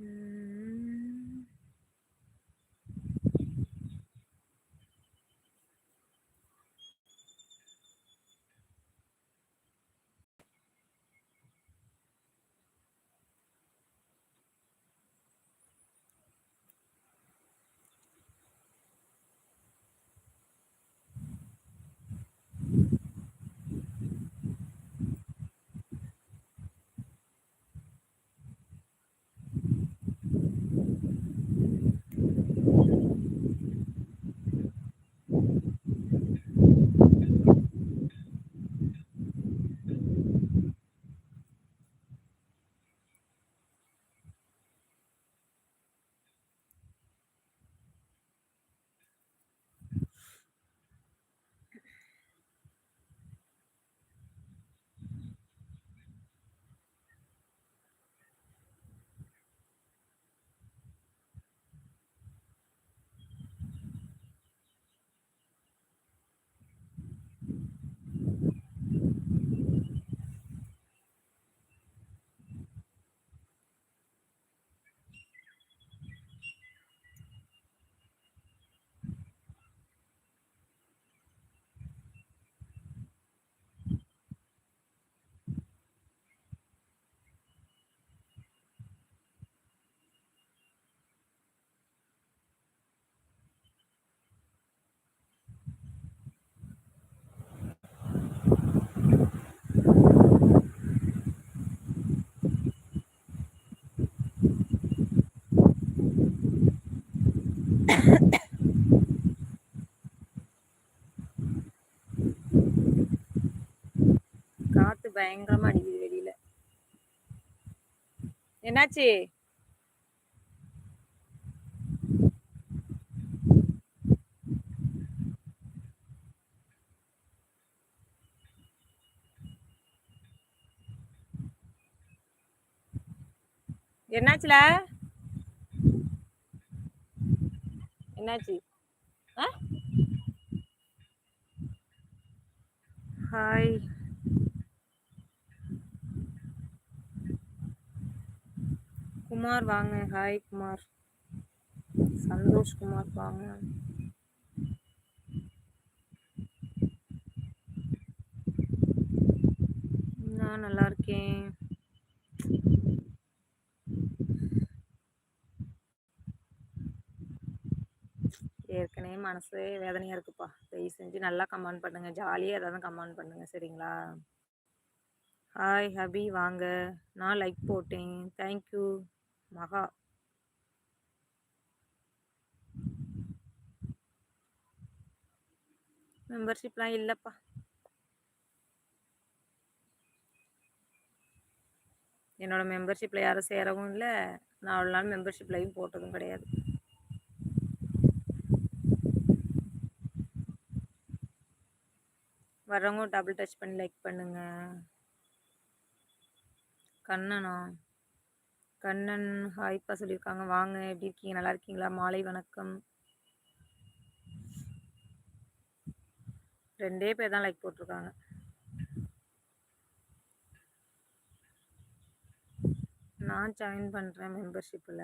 Yeah. காத்து பயங்கரமா அடிக்குது வெளியில. என்னாச்சு? என்னாச்சுல? என்னாச்சு? ஆ? ஹாய் குமார் வாங்க. ஹாய் குமார். சந்தோஷ் குமார் வாங்க. நான் நல்லா இருக்கேன். ஏற்கனவே மனசு வேதனையா இருக்குப்பா. தயவு செஞ்சு நல்லா கமெண்ட் பண்ணுங்க. ஜாலியாக ஏதாவது கமெண்ட் பண்ணுங்க சரிங்களா? ஹாய் ஹபி வாங்க. நான் லைக் போட்டேன். தேங்க்யூ மகா. மெம்பர்ஷிப்லாம் இல்லைப்பா. என்னோட மெம்பர்ஷிப்பில் யாரும் சேரவும் இல்லை. நான் அவ்வளோ நாள் மெம்பர்ஷிப்லையும் போட்டதும் கிடையாது. வர்றவங்க டபுள் டச் பண்ணி லைக் பண்ணுங்க. கண்ணனா. கண்ணன் ஹாய்ப்பா சொல்லியிருக்காங்க வாங்க எப்படி இருக்கீங்க? நல்லா இருக்கீங்களா? மாலை வணக்கம். ரெண்டே பேர் தான் லைக் போட்டிருக்காங்க. நான் ஜாயின் பண்ணுறேன் மெம்பர்ஷிப்பில்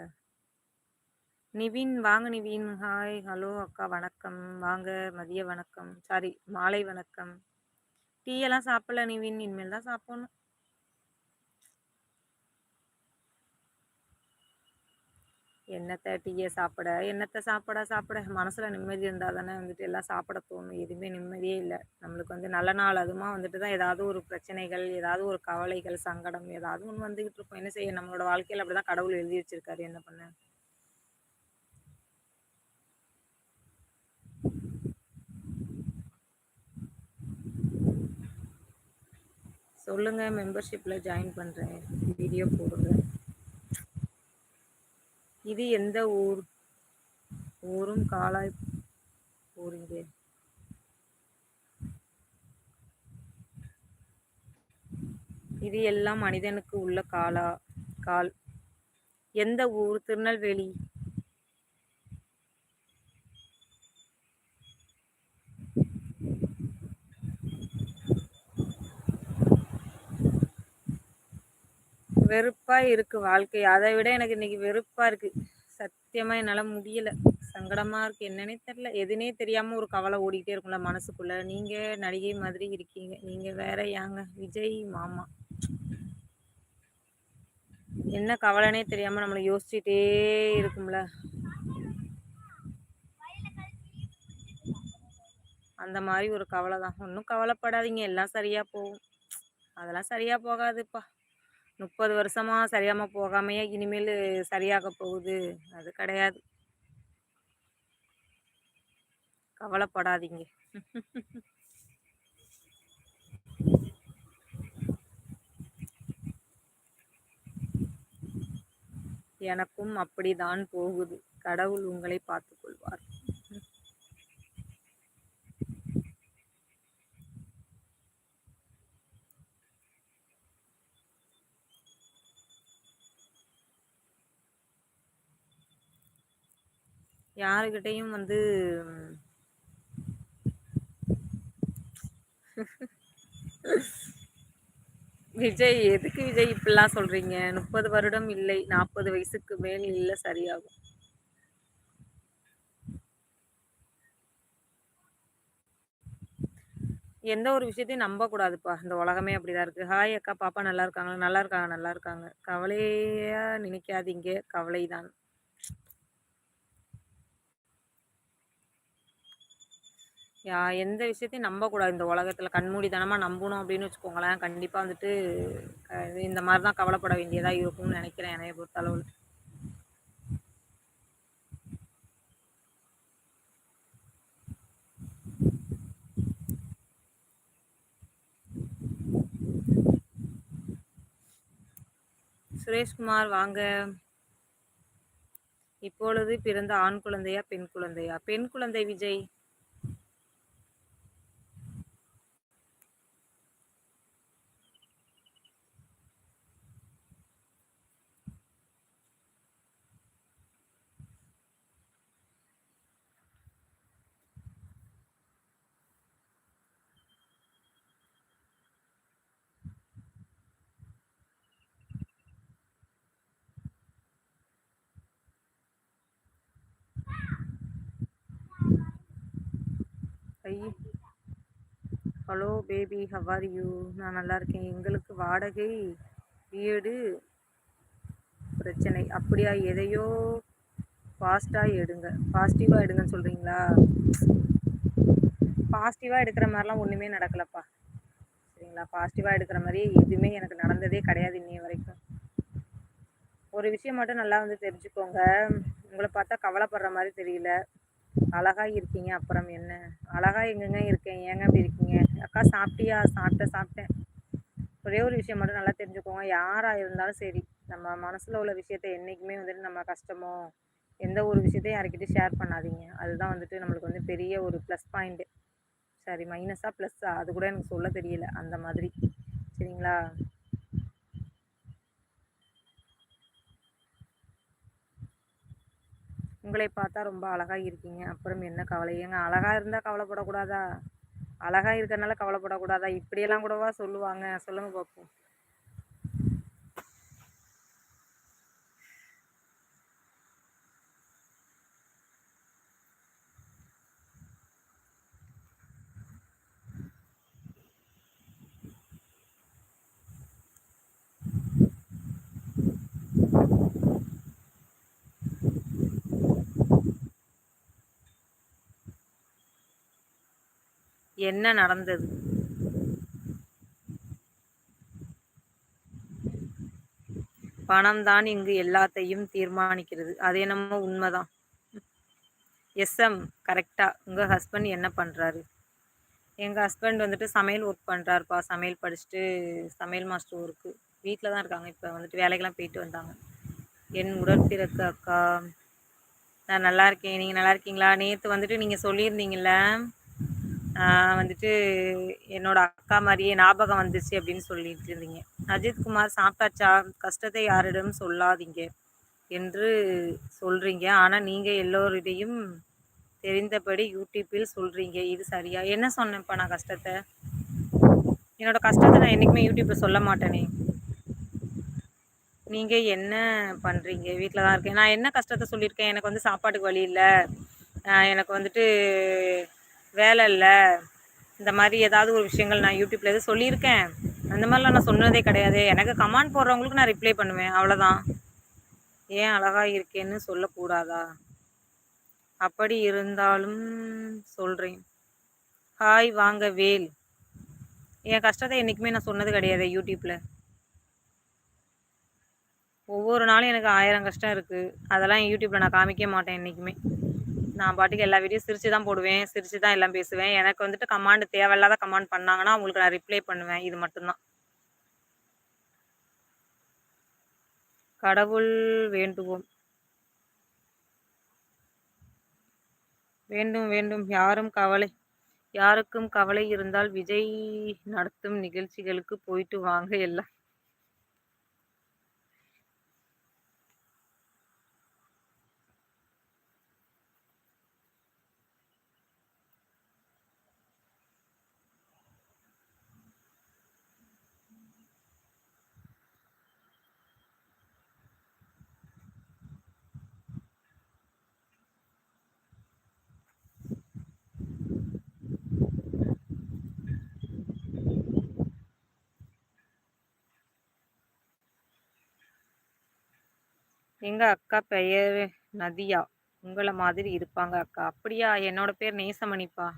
நிவின் வாங்க நிவின். ஹாய் ஹலோ அக்கா வணக்கம். வாங்க மதிய வணக்கம். சாரி மாலை வணக்கம். டீ எல்லாம் சாப்பிடல நிவின். இனிமேல் தான் சாப்பிடணும். என்னத்தை டீயை சாப்பிட என்னத்தை சாப்பிட சாப்பிட. மனசில் நிம்மதி இருந்தால் தானே வந்துட்டு எல்லாம் சாப்பிட தோணும். எதுவுமே நிம்மதியே இல்லை. நம்மளுக்கு வந்து நல்ல நாள் அதுமா வந்துட்டு தான் ஏதாவது ஒரு பிரச்சனைகள் ஏதாவது ஒரு கவலைகள் சங்கடம் ஏதாவது ஒன்று வந்துக்கிட்டு இருக்கும். என்ன செய்ய? நம்மளோட வாழ்க்கையில் அப்படி தான் கடவுள் எழுதி வச்சிருக்காரு. என்ன பண்ண? சொல்லுங்கள் மெம்பர்ஷிப்பில் ஜாயின் பண்ணுறேன் வீடியோ போடுங்க. இது எந்த ஊர்? ஊரும் காலாய் போறீங்க இது எல்லாம் மனிதனுக்கு உள்ள காலா கால். எந்த ஊர்? திருநெல்வேலி. வெறுப்பா இருக்கு வாழ்க்கை. அதை விட எனக்கு இன்னைக்கு வெறுப்பா இருக்கு. சத்தியமா என்னால முடியல. சங்கடமா இருக்கு. என்னன்னே தெரியல. எதுனே தெரியாம ஒரு கவலை ஓடிக்கிட்டே இருக்கும்ல மனசுக்குள்ள. நீங்க நடிகை மாதிரி இருக்கீங்க. நீங்க வேற யாங்க விஜய் மாமா. என்ன கவலைனே தெரியாம நம்மளை யோசிச்சுட்டே இருக்கும்ல. அந்த மாதிரி ஒரு கவலை தான் ஒன்றும் கவலைப்படாதீங்க. எல்லாம் சரியா போகும். அதெல்லாம் சரியா போகாதுப்பா. முப்பது வருஷமாக சரியாமல் போகாமையே இனிமேல் சரியாக போகுது. அது கிடையாது. கவலைப்படாதீங்க. எனக்கும் அப்படிதான் போகுது. கடவுள் உங்களை பார்த்துக் யாருக்கிட்டையும் வந்து விஜய் எதுக்கு விஜய் இப்படிலாம் சொல்றீங்க? முப்பது வருடம் இல்லை நாற்பது வயசுக்கு மேல் இல்லை சரியாகும். எந்த ஒரு விஷயத்தையும் நம்ப கூடாதுப்பா இந்த உலகமே அப்படிதான் இருக்கு. ஹாய் அக்கா பாப்பா நல்லா இருக்காங்க நல்லா இருக்காங்க நல்லா இருக்காங்க. கவலையா நினைக்காதீங்க. கவலைதான். யா எந்த விஷயத்தையும் நம்பக்கூடாது. இந்த உலகத்தில் கண்மூடித்தனமாக நம்பணும் அப்படின்னு வச்சுக்கோங்களேன். கண்டிப்பாக வந்துட்டு இந்த மாதிரி தான் கவலைப்பட வேண்டியதாக இருக்கும்னு நினைக்கிறேன் என்னைய பொறுத்தளவில் சுரேஷ்குமார் வாங்க. இப்பொழுது பிறந்த ஆண் குழந்தையா பெண் குழந்தையா? பெண் குழந்தை Vijay. Hello baby how are you நான் நல்லா இருக்கேன். எங்களுக்கு வாடகை வீடு பிரச்சனை. அப்படியா? எதையோ ஃபாஸ்ட்டாக எடுங்க. பாசிட்டிவாக எடுங்கன்னு சொல்கிறீங்களா பாசிட்டிவாக எடுக்கிற மாதிரிலாம் ஒன்றுமே நடக்கலப்பா. சரிங்களா? பாசிட்டிவாக எடுக்கிற மாதிரி எதுவுமே எனக்கு நடந்ததே கிடையாது இன்னைய வரைக்கும். ஒரு விஷயம் மட்டும் நல்லா வந்து தெரிஞ்சுக்கோங்க. உங்களை பார்த்தா கவலைப்படுற மாதிரி தெரியல. அழகாக இருக்கீங்க அப்புறம் என்ன? அழகா எங்கெங்க இருக்கேன் ஏங்க அப்படி இருக்கீங்க? அக்கா சாப்பிட்டியா? சாப்பிட்டேன் சாப்பிட்டேன். ஒரே ஒரு விஷயம் மட்டும் நல்லா தெரிஞ்சுக்கோங்க. யாராக இருந்தாலும் சரி நம்ம மனசில் உள்ள விஷயத்த என்றைக்குமே வந்துட்டு நம்ம கஷ்டமோ எந்த ஒரு விஷயத்தையும் யாருக்கிட்டையும் ஷேர் பண்ணாதீங்க. அதுதான் வந்துட்டு நம்மளுக்கு வந்து பெரிய ஒரு ப்ளஸ் பாயிண்ட்டு சரி மைனஸாக ப்ளஸ்ஸா அது கூட எனக்கு சொல்ல தெரியல. அந்த மாதிரி. சரிங்களா? உங்களை பார்த்தா ரொம்ப அழகாக இருக்கீங்க. அப்புறம் என்ன கவலை? ஏங்க அழகாக இருந்தால் கவலைப்படக்கூடாதா? அழகாக இருக்கிறனால கவலைப்படக்கூடாதா? இப்படியெல்லாம் கூடவா சொல்லுவாங்க? சொல்லுங்கள் பார்ப்போம் என்ன நடந்தது? பணம் தான் இங்கு எல்லாத்தையும் தீர்மானிக்கிறது. அது என்னமோ உண்மைதான். எஸ்எம் கரெக்டா உங்கள் ஹஸ்பண்ட் என்ன பண்ணுறாரு எங்கள் ஹஸ்பண்ட் வந்துட்டு சமையல் ஒர்க் பண்ணுறாருப்பா சமையல் படிச்சுட்டு சமையல் மாஸ்டர் ஒர்க்கு வீட்டில் தான் இருக்காங்க. இப்போ வந்துட்டு வேலைக்கெல்லாம் போயிட்டு வந்தாங்க. என் உடற்பிறக்கு அக்கா. நான் நல்லா இருக்கேன். நீங்கள் நல்லா இருக்கீங்களா? நேற்று வந்துட்டு நீங்கள் சொல்லியிருந்தீங்கள்ல வந்துட்டு என்னோட அக்கா மாதிரியே ஞாபகம் வந்துச்சு அப்படின்னு சொல்லிட்டு இருந்தீங்க. அஜித்குமார் சாப்பிட்டாச்சா? கஷ்டத்தை யாரிடம் சொல்லாதீங்க என்று சொல்கிறீங்க ஆனால் நீங்கள் எல்லோரிடையும் தெரிந்தபடி யூடியூப்பில் சொல்கிறீங்க இது சரியா? என்ன சொன்னேன்ப்பா நான் கஷ்டத்தை? என்னோட கஷ்டத்தை நான் என்றைக்குமே யூடியூப்பில் சொல்ல மாட்டேனே. நீங்க என்ன பண்றீங்க? வீட்டில் தான் இருக்கேன். நான் என்ன கஷ்டத்தை சொல்லியிருக்கேன்? எனக்கு வந்து சாப்பாட்டுக்கு வழி இல்லை. எனக்கு வந்துட்டு வேலை இல்லை இந்த மாதிரி ஏதாவது ஒரு விஷயங்கள் நான் யூடியூப்ல எதுவும் சொல்லியிருக்கேன்? அந்த மாதிரிலாம் நான் சொன்னதே கிடையாது எனக்கு கமெண்ட் போடுறவங்களுக்கு நான் ரிப்ளை பண்ணுவேன். அவ்வளோதான். ஏன் அழகா இருக்கேன்னு சொல்லக்கூடாதா? அப்படி இருந்தாலும் சொல்கிறேன் ஹாய் வாங்க வேல். என் கஷ்டத்தை என்னைக்குமே நான் சொன்னது கிடையாது யூடியூப்பில் ஒவ்வொரு நாளும் எனக்கு ஆயிரம் கஷ்டம் இருக்குது அதெல்லாம் யூடியூப்பில் நான் காமிக்க மாட்டேன் என்றைக்குமே நான் பாட்டுக்கு எல்லா வீடியோ சிரிச்சு தான் போடுவேன். சிரிச்சு தான் எல்லாம் பேசுவேன். எனக்கு வந்துட்டு கமாண்ட் தேவையில்லாத கமாண்ட் பண்ணாங்கன்னா, அவங்களுக்கு நான் ரிப்ளை பண்ணுவேன். இது மட்டும் தான். கடவுள் வேண்டுவோம். வேண்டும் வேண்டும். யாரும் கவலை யாருக்கும் கவலை இருந்தால் விஜய் நடத்தும் நிகழ்ச்சிகளுக்கு போயிட்டு வாங்க எல்லாம். எங்கள் அக்கா பெயர் நதியா. உங்கள மாதிரி இருப்பாங்க அக்கா. அப்படியா? என்னோட பேர் நேசமணிப்பா.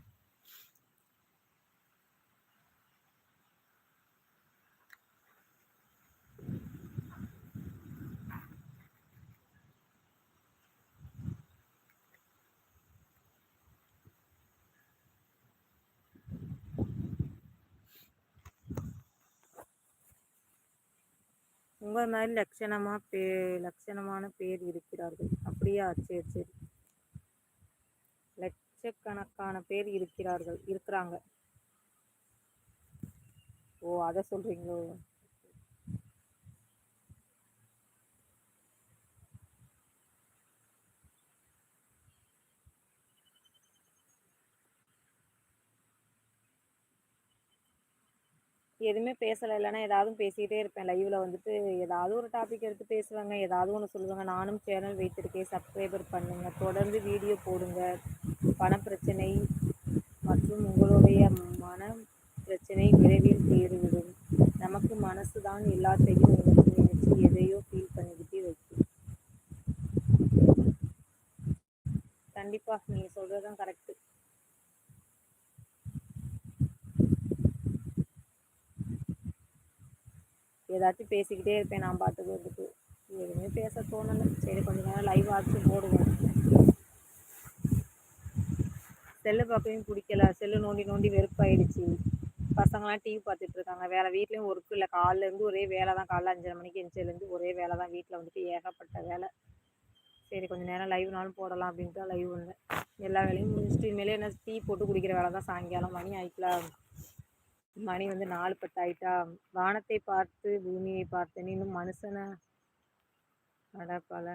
உங்கள் மாதிரி லட்சணமாக பே லட்சணமான பேர் இருக்கிறார்கள். அப்படியா? சரி, சரி. லட்சக்கணக்கான பேர் இருக்கிறார்கள் இருக்கிறாங்க. ஓ! அதை சொல்கிறீங்களோ எதுவுமே பேசலை இல்லைன்னா ஏதாவது பேசிக்கிட்டே இருப்பேன். லைவில் வந்துட்டு ஏதாவது ஒரு டாபிக் எடுத்து பேசுவாங்க ஏதாவது ஒன்று சொல்லுவாங்க நானும் சேனல் வைத்திருக்கேன். சப்ஸ்கிரைபர் பண்ணுங்கள் தொடர்ந்து வீடியோ போடுங்க. பணப்பிரச்சனை மற்றும் உங்களுடைய மன பிரச்சனை விரைவில் தீர்விடும் நமக்கு மனசு தான் எல்லாத்தையும் நினைச்சு நினைச்சு எதையோ ஃபீல் பண்ணிக்கிட்டே வைக்கும். கண்டிப்பாக நீங்கள் சொல்கிறது தான் கரெக்ட் ஏதாச்சும் பேசிக்கிட்டே இருப்பேன் நான் பாட்டுக்கு வந்துட்டு. எதுவுமே பேச தோணலை சரி கொஞ்ச நேரம் லைவ் ஆச்சு போடுவோம். செல்லு பார்க்கவும் பிடிக்கல செல்லு நோண்டி நோண்டி வெறுப்பாயிடுச்சு. பசங்களாம் டிவி பார்த்துட்டு இருக்காங்க. வேற வீட்லேயும் ஒர்க் இல்லை காலிலேருந்து ஒரே வேலை தான். காலைல 5:30 மணிக்கு எந்திரிச்சதுலேருந்து ஒரே வேலை தான். வீட்டில் வந்துட்டு ஏகப்பட்ட வேலை சரி கொஞ்ச நேரம் லைவ்னாலும் போடலாம் அப்படின்ட்டு தான் லைவ் வந்தேன். எல்லா வேலையும் முடிச்சுட்டு மேலே என்ன டீ போட்டு குடிக்கிற வேலை தான் சாயங்காலம். மணி ஆயிக்கலாம் மணி வந்து நாலு பத்தாயிட்டா வானத்தை பார்த்து பூமியை பார்த்தேன். இன்னும் மனுஷனை அட பல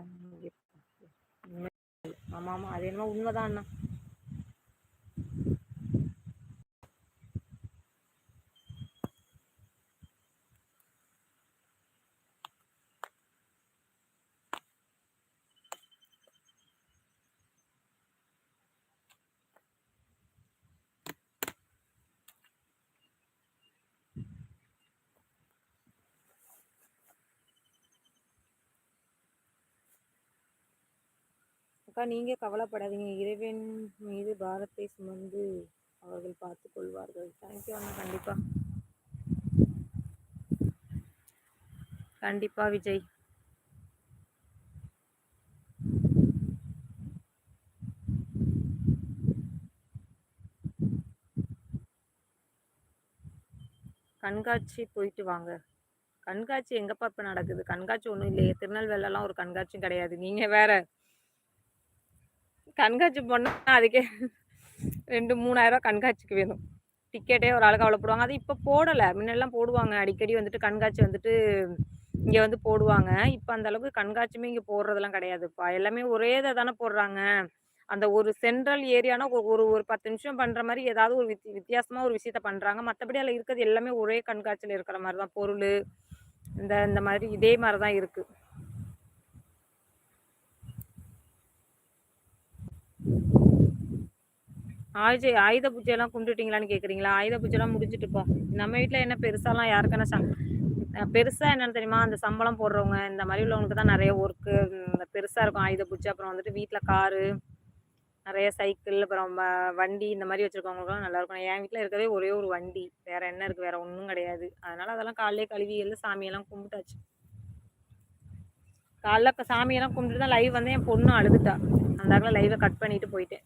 ஆமாம் அது என்னமோ உண்மைதான் அண்ணா. அக்கா நீங்கள் கவலைப்படாதீங்க. இறைவன் மீது பாரத்தை சுமந்து அவர்கள் பார்த்து கொள்வார்கள். தேங்க் யூ அண்ணா. கண்டிப்பாக கண்டிப்பாக விஜய். கண்காட்சி போயிட்டு வாங்க. கண்காட்சி எங்கப்பா இப்போ நடக்குது? கண்காட்சி ஒன்றும் இல்லையே. திருநெல்வேலிலலாம் ஒரு கண்காட்சியும் கிடையாது. நீங்கள் வேற. கண்காட்சி போனால் அதுக்கே 2, 3000 கண்காட்சிக்கு வேணும். டிக்கெட்டே ஒரு ஆளுக்கு அவ்வளோ போடுவாங்க. அது இப்போ போடலை முன்னெல்லாம் போடுவாங்க. அடிக்கடி வந்துட்டு கண்காட்சி வந்துட்டு இங்கே வந்து போடுவாங்க. இப்போ அந்த அளவுக்கு கண்காட்சியுமே இங்கே போடுறதெல்லாம் கிடையாதுப்பா. எல்லாமே ஒரே இதை தானே போடுறாங்க. அந்த ஒரு சென்ட்ரல் ஏரியானா ஒரு ஒரு ஒரு 10 நிமிஷம் பண்ணுற மாதிரி ஏதாவது ஒரு வித் வித்தியாசமாக ஒரு விஷயத்த பண்ணுறாங்க மற்றபடி அதில் இருக்கிறது எல்லாமே ஒரே கண்காட்சியில் இருக்கிற மாதிரி தான். பொருள் இந்த இந்த மாதிரி இதே மாதிரி தான் இருக்குது ஆயுத ஆயுத பூஜையெல்லாம் கும்பிட்டுட்டீங்களான்னு கேட்குறீங்களா ஆயுத பூஜைலாம் முடிஞ்சிட்டுப்பா நம்ம வீட்டில் என்ன பெருசாலாம் யாருக்கான சம் பெருசாக என்னென்னு தெரியுமா? அந்த சம்பளம் போடுறவங்க இந்த மாதிரி உள்ளவங்களுக்கு தான் நிறைய ஒர்க்கு பெருசாக இருக்கும் ஆயுத பூஜை. அப்புறம் வந்துட்டு வீட்டில் காரு நிறைய சைக்கிள் அப்புறம் வண்டி இந்த மாதிரி வச்சுருக்கவங்களுக்குலாம் நல்லாயிருக்கும் என் வீட்டில் இருக்கவே ஒரே ஒரு வண்டி. வேறு என்ன இருக்குது வேறு ஒன்றும் கிடையாது. அதனால் அதெல்லாம் காலையிலே கழுவி எல்லாம் சாமியெல்லாம் கும்பிட்டாச்சு. காலைல இப்போ சாமியெல்லாம் கும்பிட்டு தான் லைவ் வந்து என் பொண்ணு அழுதுட்டா. அந்த லைவை கட் பண்ணிட்டு போயிட்டேன்.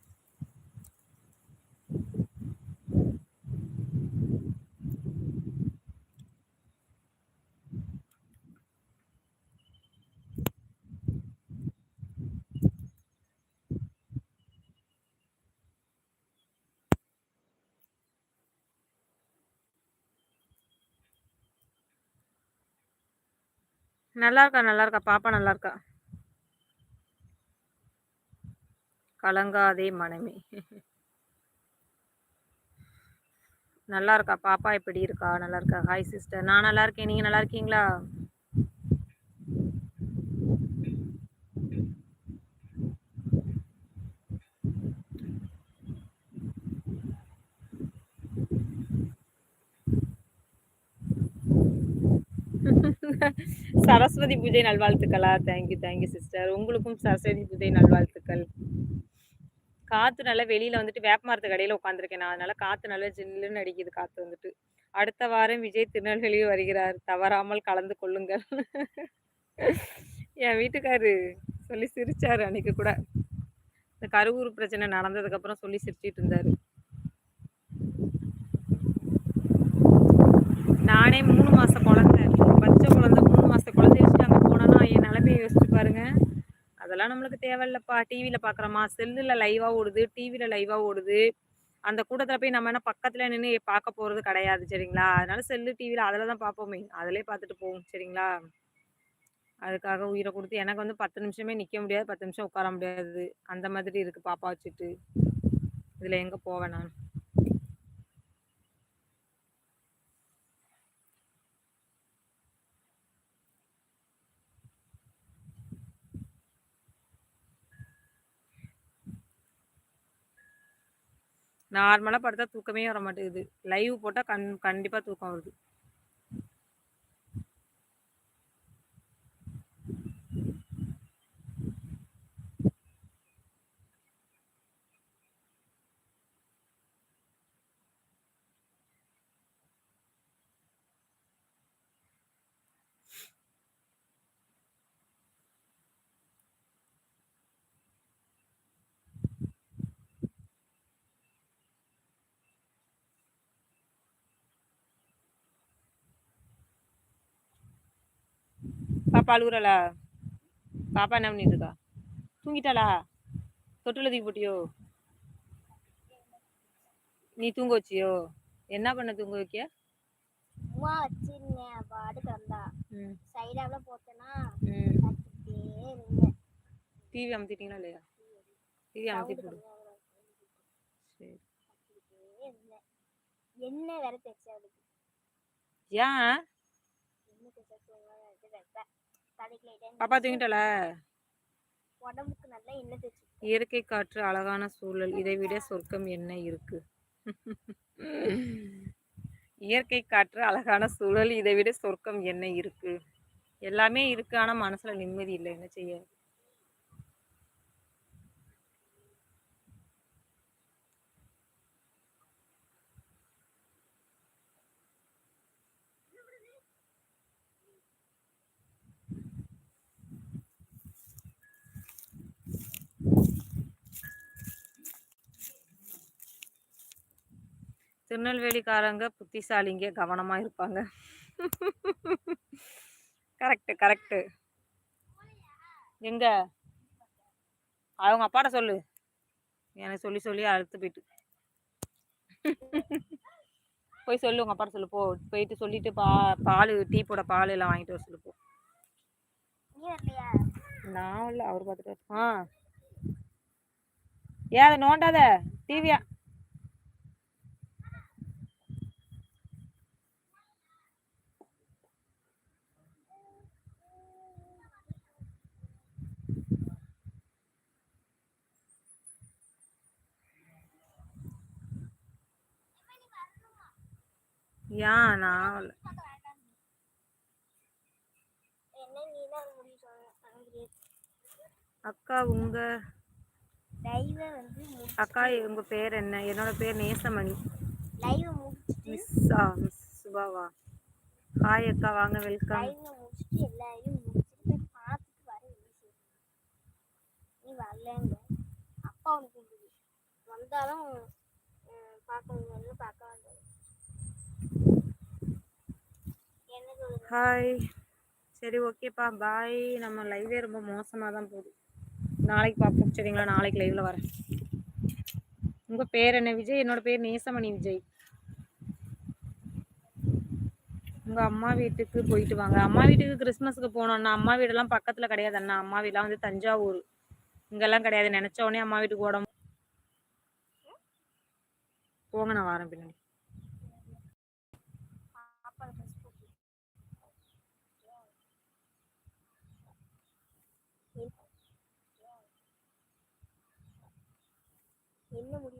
நல்லா இருக்கா நல்லா இருக்கா பாப்பா நல்லா இருக்கா கலங்காதே மனமே நல்லா இருக்கா பாப்பா எப்படி இருக்கா? நல்லா இருக்கா ஹாய் சிஸ்டர் நான் நல்லா இருக்கேன் நீங்க நல்லா இருக்கீங்களா சரஸ்வதி பூஜை நல்வாழ்த்துக்களா? தேங்க்யூ தேங்க்யூ சிஸ்டர் உங்களுக்கும் சரஸ்வதி பூஜை நல்வாழ்த்துக்கள். காற்று நல்லா வெளியில் வந்துட்டு வேப்ப மரத்து கடையில் உட்காந்துருக்கேன் நான். அதனால் காற்று நல்லா ஜில்லுன்னு அடிக்குது காற்று வந்துட்டு. அடுத்த வாரம் விஜய் திருநெல்வேலி வருகிறார். தவறாமல் கலந்து கொள்ளுங்கள். என் வீட்டுக்காரு சொல்லி சிரிச்சாரு அன்னைக்கு கூட. இந்த கருவூர் பிரச்சனை நடந்ததுக்கப்புறம் சொல்லி சிரிச்சிட்டு இருந்தாரு. நானே மூணு மாதம் குழந்தை குழந்தை குழந்தைய வச்சுட்டு அங்கே போனோன்னா என் நிலமையை யோசிச்சு பாருங்க. அதெல்லாம் நம்மளுக்கு தேவையில்லப்பா. டிவியில் பார்க்குறோமா செல்லில் லைவாக ஓடுது டிவியில் லைவாக ஓடுது. அந்த கூட்டத்தில் போய் நம்ம என்ன பக்கத்தில் நின்று பார்க்க போகிறது கிடையாது சரிங்களா? அதனால செல்லு டிவியில் அதில் தான் பார்ப்போமே அதிலே பார்த்துட்டு போவோம் சரிங்களா? அதுக்காக உயிரை கொடுத்து எனக்கு வந்து பத்து நிமிஷமே நிற்க முடியாது பத்து நிமிஷம் உட்கார முடியாது. அந்த மாதிரி இருக்குது பாப்பா வச்சுட்டு. இதில் எங்கே போவேன் நான்? நார்மலாக படுத்தால் தூக்கமே வர மாட்டேங்குது லைவ் போட்டால் கண் கண்டிப்பாக தூக்கம் வருது. பாப்பா அழுகுறலா பாப்பா என்ன பண்ணிட்டு இருக்கா? தூங்கிட்டாளா? தொட்டுல தூக்கி போட்டியோ? நீ தூங்க வச்சியோ? என்ன பண்ண தூங்க வைக்க? உமா வச்சிருந்தேன் பாடு கிடந்தா சைடாவில் போட்டேன்னா டிவி அமுத்திட்டீங்களா இல்லையா? டிவி அமுத்தி போடு. சரி. என்ன வேற தேய்ச்சி ஏன்? பாப்பா தூங்கிட்டால உடம்புக்கு நல்லா எண்ணெய் தேய்ச்சி இயற்கை காற்று அழகான சூழல் இதை விட சொர்க்கம் என்ன இருக்கு? இயற்கை காற்று அழகான சூழல் இதை விட சொர்க்கம் என்ன இருக்கு? எல்லாமே இருக்கு ஆனா மனசுல நிம்மதி இல்லை. என்ன செய்ய? திருநெல்வேலிக்காரங்க புத்திசாலிங்க கவனமாக இருப்பாங்க. கரெக்டு கரெக்டு எங்க? அவங்க அப்பாட்ட சொல்லு. எனக்கு சொல்லி சொல்லி அழுத்து போயிட்டு. போய் சொல்லு உங்கள் அப்பாட்ட சொல்லு. போ போயிட்டு சொல்லிட்டு பா பால் டீ போட பால் எல்லாம் வாங்கிட்டு வர சொல்லு போ. நான் இல்லை அவர் பார்த்துட்டு ஆ. ஏன் அதை நோண்டாத? டிவியா ஏன் நான் அக்கா உங்க அக்கா உங்க பேர் என்ன? என்னோட பேர் நேசமணி. மிஸ்ஸா மிஸ் சுபாவா. ஹாய் அக்கா வாங்க வெல்கம் அப்பா உனக்கு வந்தாலும் அஹ், பார்க்க முடியாது பார்க்க வந்தது என்ன சொல்லுங்க ஹாய் சரி ஓகேப்பா பாய் நம்ம லைவே ரொம்ப மோசமாக தான் போகுது. நாளைக்கு பார்ப்போம் சரிங்களா? நாளைக்கு லைவில் வரேன். உங்கள் பேர் என்ன விஜய்? என்னோட பேர் நேசமணி விஜய். உங்கள் அம்மா வீட்டுக்கு போயிட்டு வாங்க. அம்மா வீட்டுக்கு கிறிஸ்மஸுக்கு போனோம்னா அம்மா வீடெல்லாம் பக்கத்தில் கிடையாது அண்ணா. அம்மா வீடெல்லாம் வந்து தஞ்சாவூர். இங்கெல்லாம் கிடையாது. நினச்ச உடனே அம்மா வீட்டுக்கு ஓட போங்க நான் வரேன் பின்னாடி. niño.